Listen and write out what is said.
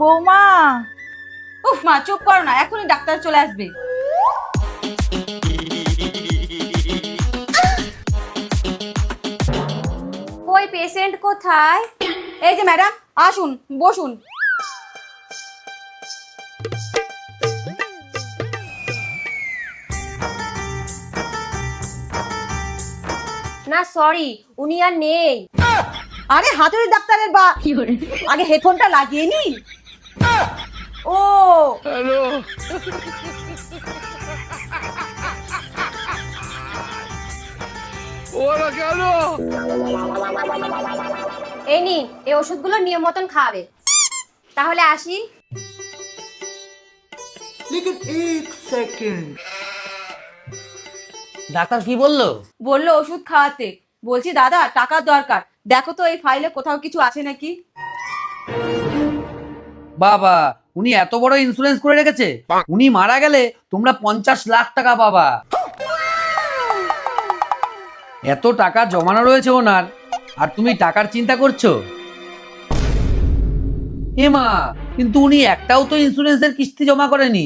বৌমা। উফ মা চুপ করো না এখনই ডাক্তার চলে আসবে। ওই পেশেন্ট কোথায়? এই যে ম্যাডাম আসুন বসুন। না সরি উনি আর নেই। আরে হাতুড়ি ডাক্তারের বা আগে হেডফোনটা লাগিয়ে নি। ও। হ্যালো। ওরা কেন? এই নি এই ওষুধগুলো নিয়ম মতন খাওয়াবে তাহলে আসি। ডাক্তার কি বলল? বলল ওষুধ খাওয়াতে। বলছি দাদা টাকার দরকার। দেখো তো এই ফাইলে কোথাও কিছু আছে নাকি? বাবা, উনি এত বড় ইন্স্যুরেন্স করে রেখেছে। উনি মারা গেলে তোমরা পঞ্চাশ লাখ টাকা পাবা। এত টাকা জমানো রয়েছে ওনার, আর তুমি টাকার চিন্তা করছ? এমা কিন্তু উনি একটাও তো ইন্স্যুরেন্সের কিস্তি জমা করেনি।